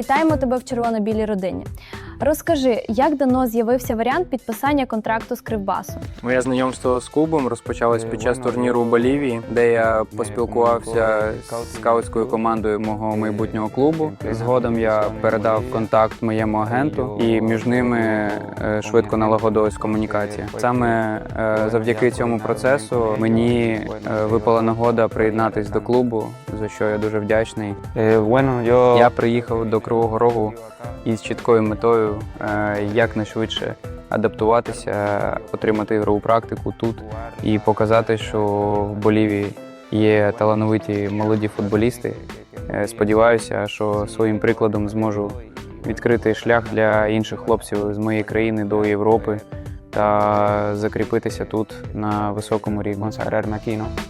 Вітаємо тебе в червоно-білій родині. Розкажи, як давно з'явився варіант підписання контракту з Кривбасом? Моє знайомство з клубом розпочалось під час турніру у Болівії, де я поспілкувався з скаутською командою мого майбутнього клубу. Згодом я передав контакт моєму агенту, і між ними е, швидко налагодилась комунікація. Саме е, завдяки цьому процесу мені е, випала нагода приєднатись до клубу, за що я дуже вдячний. Я приїхав до Кривого Рогу із чіткою метою е, якнайшвидше адаптуватися, отримати ігрову практику тут і показати, що в Болівії є талановиті молоді футболісти. Е, Сподіваюся, що своїм прикладом зможу відкрити шлях для інших хлопців з моєї країни до Європи та закріпитися тут на високому рівні. aquí, ¿no?